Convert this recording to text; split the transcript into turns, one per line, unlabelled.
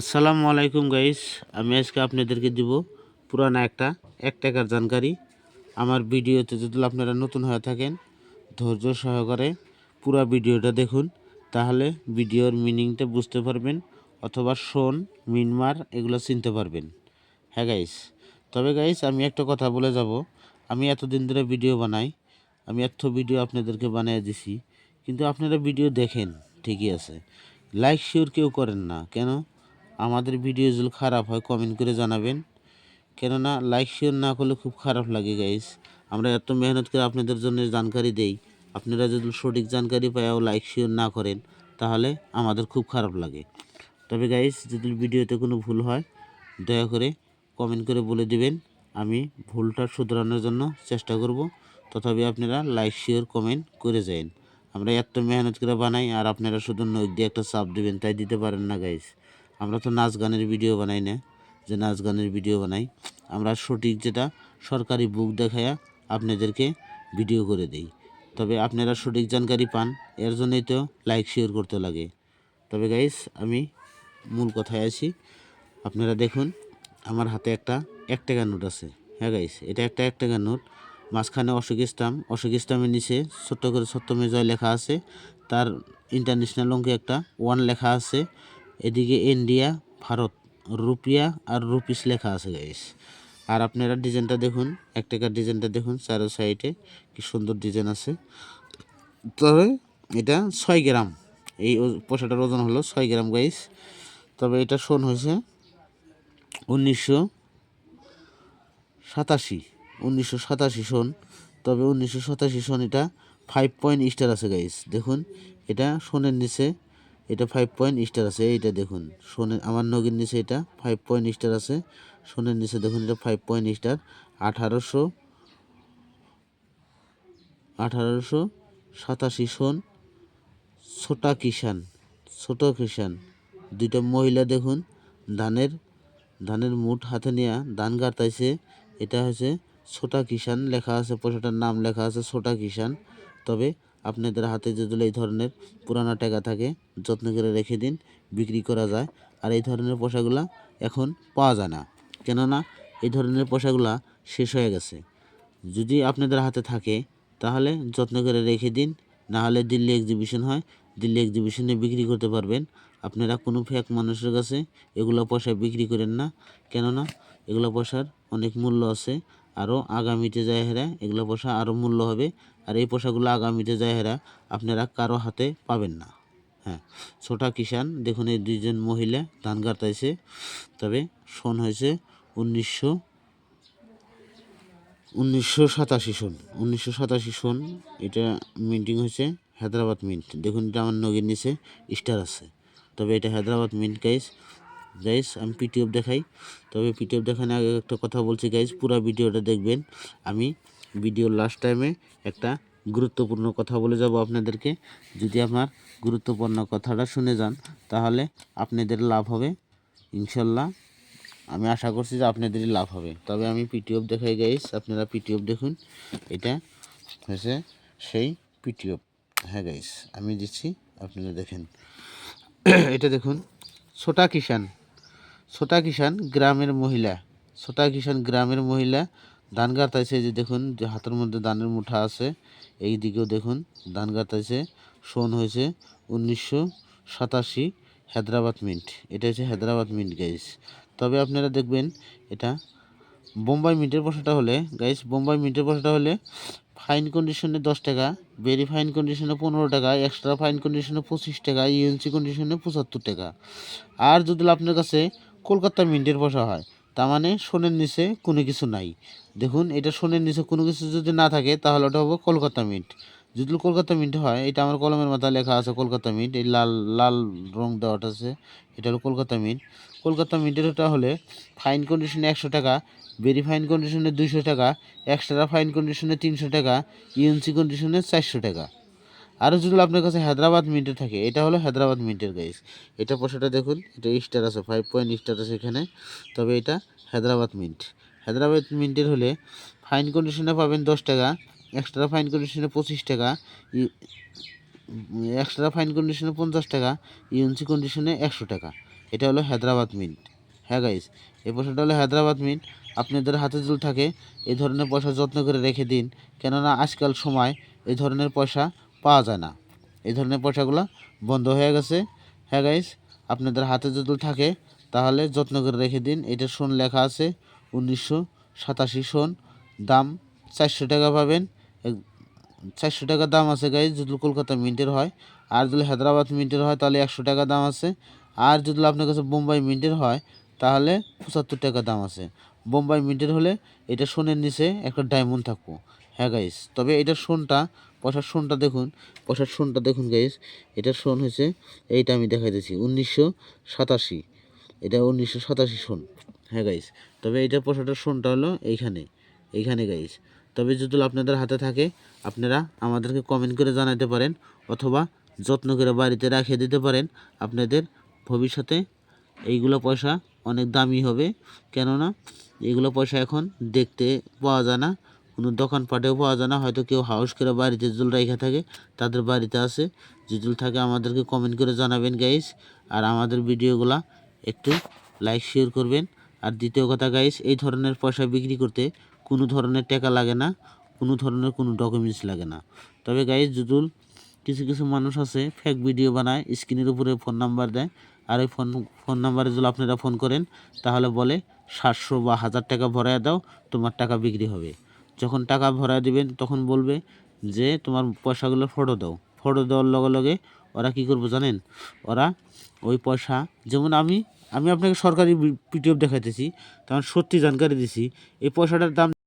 আসসালামু আলাইকুম গাইস আমি আজকে আপনাদেরকে দিব পুরানা একটা, এক টাকার জানকারি। আমার ভিডিওতে যদি আপনারা নতুন হয়ে থাকেন, ধৈর্য সহকারে পুরো ভিডিওটা দেখুন, তাহলে ভিডিওর মিনিংটা বুঝতে পারবেন অথবা শোন মিনমার এগুলো চিনতে পারবেন। হ্যাঁ গাইস তবে গাইস আমি একটা কথা বলে যাব। আমি এতদিন ধরে ভিডিও বানাই, আমি এত ভিডিও আপনাদেরকে বানিয়ে দিছি, কিন্তু আপনারা ভিডিও দেখেন, ঠিকই আছে। লাইক শিওর কেউ করেন না, কেন? আমাদের ভিডিও যদি খারাপ হয় কমেন্ট করে জানাবেন। কেননা লাইক শেয়ার না করলে খুব খারাপ লাগে গাইস আমরা এত মেহনত করে আপনাদের জন্য জানকারি দেই। আপনারা যদি সঠিক জানকারি পাইও লাইক শেয়ার না করেন, তাহলে আমাদের খুব খারাপ লাগে। তবে গাইস যদি ভিডিওতে কোনো ভুল হয়, দয়া করে কমেন্ট করে বলে দিবেন। আমি ভুলটা শুধরানোর জন্য চেষ্টা করব। তথাপি আপনারা লাইক শেয়ার কমেন্ট করে যান আমরা এত মেহনত করে বানাই, আর আপনারা শুধু নখ দিয়ে একটা চাপ দেবেন, তাই দিতে পারেন না গাইস আমরা তো নাচ গানের ভিডিও বানাই না, যে নাচ গানের ভিডিও বানাই। আমরা সঠিক যেটা সরকারি বুক দেখায়া আপনাদেরকে ভিডিও করে দেই। তবে আপনারা সঠিক জানকারি পান, এর জন্যই তো লাইক শেয়ার করতে লাগে। তবে গাইস আমি মূল কথায় আছি, আপনারা দেখুন, আমার হাতে একটা এক টাকার নোট আছে। হ্যাঁ গাইস এটা একটা এক টাকার নোট মাঝখানে অশোক ইসলাম, অশোক ইসলামের নিচে ছোট্ট করে সত্যমে জয় লেখা আছে। তার ইন্টারন্যাশনাল অঙ্কে একটা ওয়ান লেখা আছে। এদিকে ইন্ডিয়া ভারত, রুপিয়া আর রুপিস লেখা আছে গাইস আর আপনারা ডিজাইনটা দেখুন, এক টাকার ডিজাইনটা দেখুন, চারো সাইডে কি সুন্দর ডিজাইন আছে। তবে এটা ছয় গ্রাম, এই পয়সাটার ওজন হলো ছয় গ্রাম গাইস তবে এটা শোন হয়েছে উনিশশো সাতাশি উনিশশো সাতাশি সন। তবে উনিশশো সাতাশি সন এটা ফাইভ পয়েন্ট স্টার আছে গাইস দেখুন, এটা সোনের নিচে এটা ফাইভ পয়েন্ট স্টার আছে, এইটা দেখুন। সোনের, আমার নগের নিচে এটা ফাইভ পয়েন্ট স্টার আছে, সোনের নিচে দেখুন এটা ফাইভ পয়েন্ট স্টার আঠারোশো আঠারোশো সাতাশি সন, ছোটা কিষান, ছোট কিষান। দুইটা মহিলা দেখুন, ধানের ধানের মুঠ হাতে নিয়ে ধান গাড়তাইছে, এটা হচ্ছে ছোটা কিষান, লেখা আছে, পয়সাটার নাম লেখা আছে, ছোটা কিষান। তবে আপনাদের হাতে যদি এই ধরনের পুরানা টাকা থাকে, যত্ন করে রেখে দিন, বিক্রি করা যায়। আর এই ধরনের পোশাকগুলা এখন পাওয়া যায় না। কেননা, এই ধরনের পোশাকগুলা শেষ হয়ে গেছে। যদি আপনাদের হাতে থাকে, তাহলে যত্ন করে রেখে দিন। না হলে দিল্লি এক্সিবিশন হয়। দিল্লি এক্সিবিশনে বিক্রি করতে পারবেন। আপনারা কোনো ফ্যাক মানুষের কাছে এগুলো পয়সা বিক্রি করেন না। কেননা, এগুলো পয়সার অনেক মূল্য আছে। আরও আগামীতে যায় হেরা, এগুলো পয়সা আরও মূল্য হবে। আর এই পয়সাগুলো আগামীতে যায় হেরা, আপনারা কারও হাতে পাবেন না। হ্যাঁ ছোটা কিষান দেখুন এই দুইজন মহিলা ধান কাটাইছে তবে সন হয়েছে উনিশশো উনিশশো সাতাশি সন। উনিশশো সাতাশি সন, এটা মিন্টিং হয়েছে হায়দ্রাবাদ মিন্ট। দেখুন এটা আমার নগের নিচে স্টার আছে। তবে এটা হায়দ্রাবাদ মিন্ট গাইস গাইস আমি পিটিএফ দেখাই। তবে পিটিএফ দেখানোর আগে একটা কথা বলছি গাইস পুরো ভিডিওটা দেখবেন। আমি ভিডিওর লাস্ট টাইমে একটা গুরুত্বপূর্ণ কথা বলে যাব আপনাদেরকে। যদি আমার গুরুত্বপূর্ণ কথাটা শুনে যান, তাহলে আপনাদের লাভ হবে। ইনশাল্লাহ, আমি আশা করছি যে আপনাদেরই লাভ হবে। তবে আমি পিটিএফ দেখাই গাইস আপনারা পিটিএফ দেখুন। এটা হচ্ছে সেই পিটিএফ হ্যাঁ গাইস আমি দিচ্ছি, আপনারা দেখেন। এটা দেখুন ছোটা কিষান ছোটা কিষান গ্রামের মহিলা। ছোটা কিষান গ্রামের মহিলা ধান গাঁতাইছে যে দেখুন, যে হাতের মধ্যে ধানের মুঠা আছে, এই দিকেও দেখুন, ধান গাঁতাইছে শোন হয়েছে উনিশশো সাতাশি হায়দ্রাবাদ মিন্ট। এটা হচ্ছে হায়দ্রাবাদ মিন্ট গাইস তবে আপনারা দেখবেন, এটা বোম্বাই মিন্টের পয়সাটা হলে গাইস বোম্বাই মিন্টের পয়সাটা হলে ফাইন কন্ডিশনে দশ টাকা ভেরি ফাইন কন্ডিশনে পনেরো টাকা এক্সট্রা ফাইন কন্ডিশনে পঁচিশ টাকা ইউএনসি কন্ডিশনে পঁচাত্তর টাকা। আর যদি আপনার কাছে কলকাতা মিন্টের পয়সা হয়। তার মানে সোনের নিচে কোনো কিছু নাই। দেখুন, এটা সোনের নিচে কোনো কিছু যদি না থাকে, তাহলে ওটা হবে কলকাতা মিন্ট। যদি কলকাতা মিন্ট হয়, এটা আমার কলমের মাথায় লেখা আছে কলকাতা মিন্ট, এই লাল লাল রং দেওয়াটা আছে, এটা হলো কলকাতা মিন্ট। কলকাতা মিন্টের ওটা হলে ফাইন কন্ডিশনে একশো টাকা ভেরি ফাইন কন্ডিশনে দুইশো টাকা এক্সট্রা ফাইন কন্ডিশনে তিনশো টাকা ইউএনসি কন্ডিশনে চারশো টাকা। আরও যদি আপনার কাছে হায়দ্রাবাদ মিন্টের থাকে, এটা হলো হায়দ্রাবাদ মিন্টের গাইস এটা পয়সাটা দেখুন, এটা স্টার আছে ফাইভ পয়েন্ট স্টার আছে এখানে। তবে এটা হায়দ্রাবাদ মিন্ট হায়দ্রাবাদ মিন্টের হলে ফাইন কন্ডিশনে পাবেন দশ টাকা এক্সট্রা ফাইন কন্ডিশনে পঁচিশ টাকা এক্সট্রা ফাইন কন্ডিশনে পঞ্চাশ টাকা ইউএনসি কন্ডিশনে একশো টাকা। এটা হলো হায়দ্রাবাদ মিন্ট হ্যাঁ গাইস এই পয়সাটা হলো হায়দ্রাবাদ মিন্ট আপনাদের হাতে যদি থাকে, এই ধরনের পয়সা যত্ন করে রেখে দিন। কেননা আজকাল সময়, এই ধরনের পয়সা পাওয়া যায় না। এই ধরনের পয়সাগুলো বন্ধ হয়ে গেছে। হ্যাঁ গাইস আপনাদের হাতে যদি থাকে, তাহলে যত্ন করে রেখে দিন। এটা সোন লেখা আছে, উনিশশো সাতাশি সোন। দাম চারশো টাকা পাবেন। চারশো টাকা দাম আছে গাইজ যদি কলকাতা মিন্টের হয়। আর যদি হায়দ্রাবাদ মিন্টের হয়, তাহলে একশো টাকা দাম আছে। আর যদি আপনার কাছে বোম্বাই মিন্টের হয়, তাহলে পঁচাত্তর টাকা দাম আছে। বোম্বাই মিন্টের হলে এটা সোনের নিচে একটা ডায়মন্ড থাকব। হ্যাঁ গাইস তবে এটার সোনটা পয়সার সোনটা দেখুন পয়সার সোনটা দেখুন গাইস এটার সোন হয়েছে, এইটা আমি দেখাই দিচ্ছি উনিশশো সাতাশি। এটা উনিশশো সাতাশি সোন হ্যাঁ গাইস তবে এইটার পয়সাটার সোনটা হলো এইখানে এইখানে গাইস তবে যদি আপনাদের হাতে থাকে, আপনারা আমাদেরকে কমেন্ট করে জানাতে পারেন, অথবা যত্ন করে বাড়িতে রাখিয়ে দিতে পারেন, আপনাদের ভবিষ্যতে এইগুলো পয়সা অনেক দামি হবে। কেননা এগুলো পয়সা এখন দেখতে পাওয়া যায় না। কোনো দোকানপাটেও পাওয়া যায় না। হয়তো কেউ হাউস করে বাড়িতে জুল রেখে থাকে, তাদের বাড়িতে আছে। যে জুল থাকে আমাদেরকে কমেন্ট করে জানাবেন গাইস আর আমাদের ভিডিওগুলা একটু লাইক শেয়ার করবেন। আর দ্বিতীয় কথা গাইস এই ধরনের পয়সা বিক্রি করতে কোনো ধরনের টাকা লাগে না, কোনো ধরনের কোনো ডকুমেন্টস লাগে না। তবে গাইস জুদুল কিছু কিছু মানুষ আছে ফেক ভিডিও বানায়, স্ক্রিনের উপরে ফোন নাম্বার দেয়। আর ওই ফোন ফোন নাম্বারে যদি আপনারা ফোন করেন, তাহলে বলে সাতশো বা হাজার টাকা ভরায় দাও, তোমার টাকা বিক্রি হবে। যখন টাকা ভরা দিবেন তখন বলবে যে, তোমার পয়সাগুলো ফটো দাও। ফটো দেওয়ার লগে লগে ওরা কি করব জানেন? ওরা ওই পয়সা, যেমন আমি আমি আপনাকে সরকারি পিটিএফ দেখাইতেছি তখন সত্যি জানকারি দিছি। এই পয়সাটার দাম